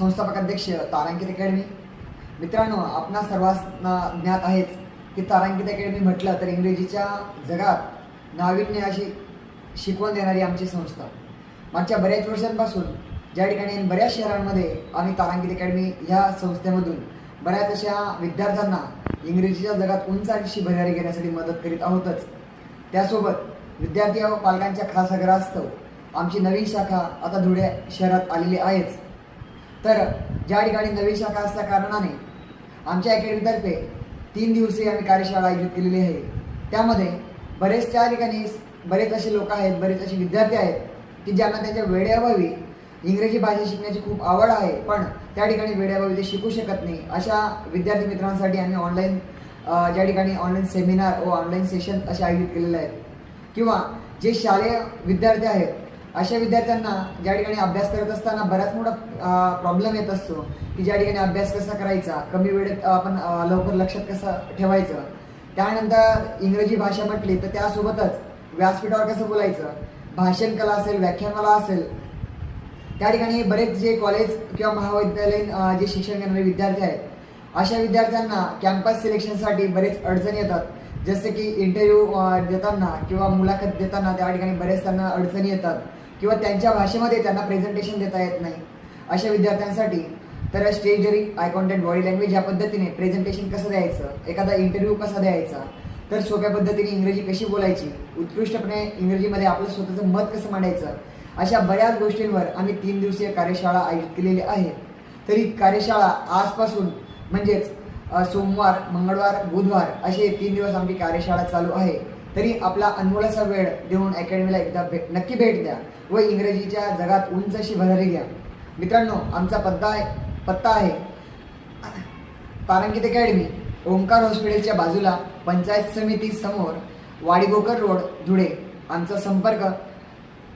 संस्थापक अध्यक्ष तारांकित अकॅडमी. मित्रांनो आपणा सर्वांना ज्ञात आहेच की तारांकित अकॅडमी म्हटलं तर इंग्रजीच्या जगात नाविन्य अशी शिकवण देणारी आमची संस्था. मागच्या बऱ्याच वर्षांपासून ज्या ठिकाणी बऱ्याच शहरांमध्ये आम्ही तारांकित अकॅडमी ह्या संस्थेमधून बऱ्याच अशा विद्यार्थ्यांना इंग्रजीच्या जगात उंच अशी भरारी घेण्यासाठी मदत करीत आहोतच. त्यासोबत विद्यार्थी व पालकांच्या खास आग्रहास्तव आमची नवीन शाखा आता धुळे शहरात आलेली आहेच. तर ज्या ठिकाणी नवीन शाखा असल्या कारणाने आमच्या अकॅडमीतर्फे तीन दिवसीय आम्ही कार्यशाळा आयोजित केलेली आहे. त्यामध्ये बरेच त्या ठिकाणी बरेच असे लोक आहेत बरेच असे विद्यार्थी आहेत की ज्यांना त्यांच्या वेळेअभावी इंग्रजी भाषा शिकण्याची खूप आवड आहे पण त्या ठिकाणी वेळेअभावी ते शिकू शकत नाही. अशा विद्यार्थी मित्रांसाठी आम्ही ऑनलाईन ज्या ठिकाणी ऑनलाईन सेमिनार व ऑनलाईन सेशन असे आयोजित केलेले आहेत. किंवा जे शालेय विद्यार्थी आहेत अशा विद्यार्थ्यांना ज्या ठिकाणी अभ्यास करत असताना बराच मोठा प्रॉब्लेम येत असतो की ज्या ठिकाणी अभ्यास कसा करायचा कमी वेळेत आपण लवकर लक्षात कसं ठेवायचं. त्यानंतर इंग्रजी भाषा म्हटली तर त्यासोबतच व्यासपीठावर कसं बोलायचं? भाषण कला असेल व्याख्यानकला असेल. त्या ठिकाणी बरेच जे कॉलेज किंवा महाविद्यालयीन जे शिक्षण घेणारे विद्यार्थी आहेत अशा विद्यार्थ्यांना कॅम्पस सिलेक्शनसाठी बरेच अडचणी येतात. जसे की इंटरव्ह्यू देताना किंवा मुलाखत देताना त्या ठिकाणी बरेच त्यांना अडचणी येतात. किंवा त्यांच्या भाषेमध्ये त्यांना प्रेझेंटेशन देता येत नाही. अशा विद्यार्थ्यांसाठी तर स्टेजरी आय कॉन्टॅक्ट बॉडी लँग्वेज या पद्धतीने प्रेझेंटेशन कसं द्यायचं? एखादा इंटरव्ह्यू कसा द्यायचा? तर सोप्या पद्धतीने इंग्रजी कशी बोलायची? उत्कृष्टपणे इंग्रजीमध्ये आपलं स्वतःचं मत कसं मांडायचं? अशा बऱ्याच गोष्टींवर आम्ही तीन दिवसीय कार्यशाळा आयोजित केलेली आहे. तरी कार्यशाळा आजपासून म्हणजेच सोमवार मंगळवार बुधवार असे तीन दिवस आमची कार्यशाळा चालू आहे. तरी आपला अनमोलाचा वेळ देऊन अकॅडमीला एकदा भे नक्की भेट द्या व इंग्रजीच्या जगात उंच अशी भरारी घ्या. मित्रांनो आमचा पत्ता आहे पत्ता आहे तारांकित अकॅडमी ओंकार हॉस्पिटलच्या बाजूला पंचायत समिती समोर वाडीगोकर रोड धुळे. आमचा संपर्क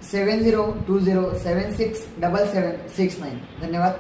seven zero two zero seven six double seven six nine. धन्यवाद.